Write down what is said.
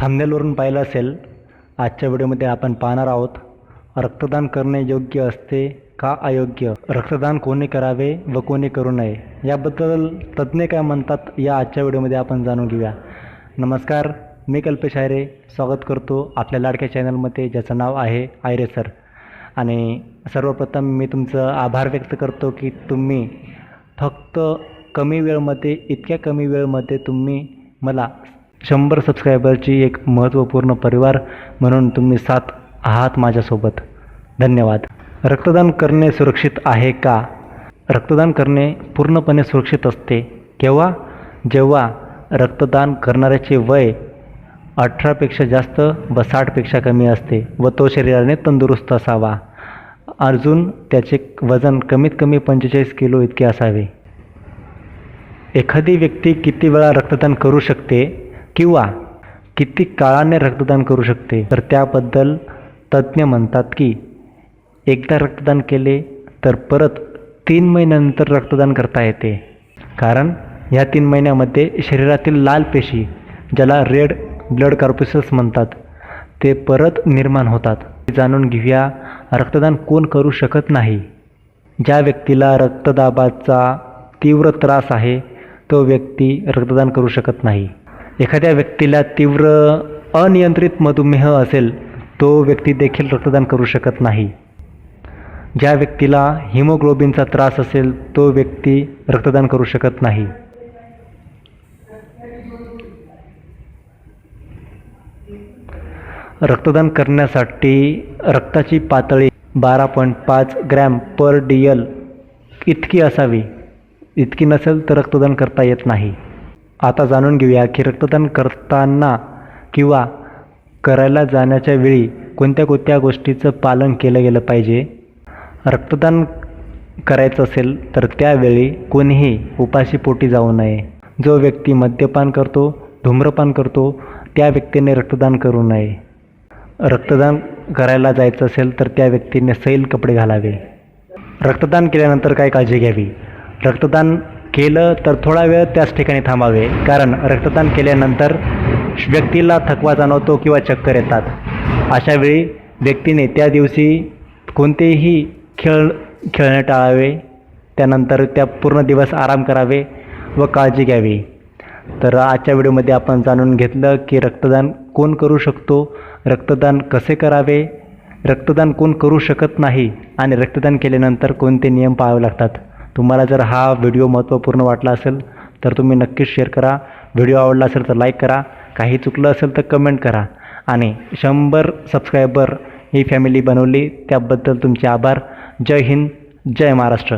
थांबनेलवरून पाहिलं असेल आजच्या व्हिडिओमध्ये आपण पाहणार आहोत रक्तदान करणे योग्य असते का अयोग्य? रक्तदान कोणी करावे व कोणी करू नये? याबद्दल तज्ज्ञ काय म्हणतात या आजच्या व्हिडिओमध्ये आपण जाणून घेऊया. नमस्कार मी कल्पेश आयरे स्वागत करतो आपल्या लाडक्या चॅनलमध्ये ज्याचं नाव आहे आयरे सर. आणि सर्वप्रथम मी तुमचं आभार व्यक्त करतो की तुम्ही फक्त कमी वेळमध्ये इतक्या कमी वेळमध्ये तुम्ही मला शंभर सबस्क्रायबरची एक महत्त्वपूर्ण परिवार म्हणून तुम्ही साथ आहात माझ्यासोबत. धन्यवाद. रक्तदान करणे सुरक्षित आहे का? रक्तदान करणे पूर्णपणे सुरक्षित असते. केव्हा? जेव्हा रक्तदान करणाऱ्याचे वय अठरापेक्षा जास्त व साठपेक्षा कमी असते व तो शरीराने तंदुरुस्त असावा. अजून त्याचे वजन कमीत कमी पंचेचाळीस किलो इतके असावे. एखादी व्यक्ती किती वेळा रक्तदान करू शकते? किंवा किती काळाने रक्तदान करू शकते? तर त्याबद्दल तज्ज्ञ म्हणतात की एकदा रक्तदान केले तर परत तीन महिन्यानंतर रक्तदान करता येते. कारण ह्या तीन महिन्यामध्ये शरीरातील लाल पेशी ज्याला रेड ब्लड कार्पोसिस म्हणतात ते परत निर्माण होतात. जाणून घेऊया रक्तदान कोण करू शकत नाही. ज्या व्यक्तीला रक्तदाबाचा तीव्र त्रास आहे तो व्यक्ती रक्तदान करू शकत नाही. एखाद्या व्यक्तीला तीव्र अनियंत्रित मधुमेह असेल तो व्यक्ती देखील रक्तदान करू शकत नाही. ज्या व्यक्तीला हिमोग्लोबिनचा त्रास असेल तो व्यक्ती रक्तदान करू शकत नाही. रक्तदान करण्यासाठी रक्ताची पातळी बारा पॉईंट पाच ग्रॅम पर डी एल इतकी असावी. इतकी नसेल तर रक्तदान करता येत नाही. आता जाणून घेऊया की रक्तदान करताना किंवा करायला जाण्याच्या वेळी कोणत्या कोणत्या गोष्टीचं पालन केलं गेलं पाहिजे? रक्तदान करायचं असेल तर त्यावेळी कोणीही उपाशी पोटी जाऊ नये. जो व्यक्ती मद्यपान करतो धूम्रपान करतो त्या व्यक्तीने रक्तदान करू नये. रक्तदान करायला जायचं असेल तर त्या व्यक्तीने सैल कपडे घालावे. रक्तदान केल्यानंतर काय काळजी घ्यावी? रक्तदान केलं तर थोडा वेळ त्याच ठिकाणी थांबावे. कारण रक्तदान केल्यानंतर व्यक्तीला थकवा जाणवतो किंवा चक्कर येतात. अशावेळी व्यक्तीने त्या दिवशी कोणतेही खेळ खेळणे टाळावे. त्यानंतर त्या पूर्ण दिवस आराम करावे व काळजी घ्यावी. तर आजच्या व्हिडिओमध्ये आपण जाणून घेतलं की रक्तदान कोण करू शकतो रक्तदान कसे करावे रक्तदान कोण करू शकत नाही आणि रक्तदान केल्यानंतर कोणते नियम पाळावे लागतात. तुम्हाला जर हा व्हिडिओ महत्त्वपूर्ण वाटला असेल तर तुम्ही नक्कीच शेअर करा. व्हिडिओ आवडला असेल तर लाईक करा. काही चुकलं असेल तर कमेंट करा. आणि शंभर सबस्क्रायबर ही फॅमिली बनवली त्याबद्दल तुमचे आभार. जय हिंद जय महाराष्ट्र.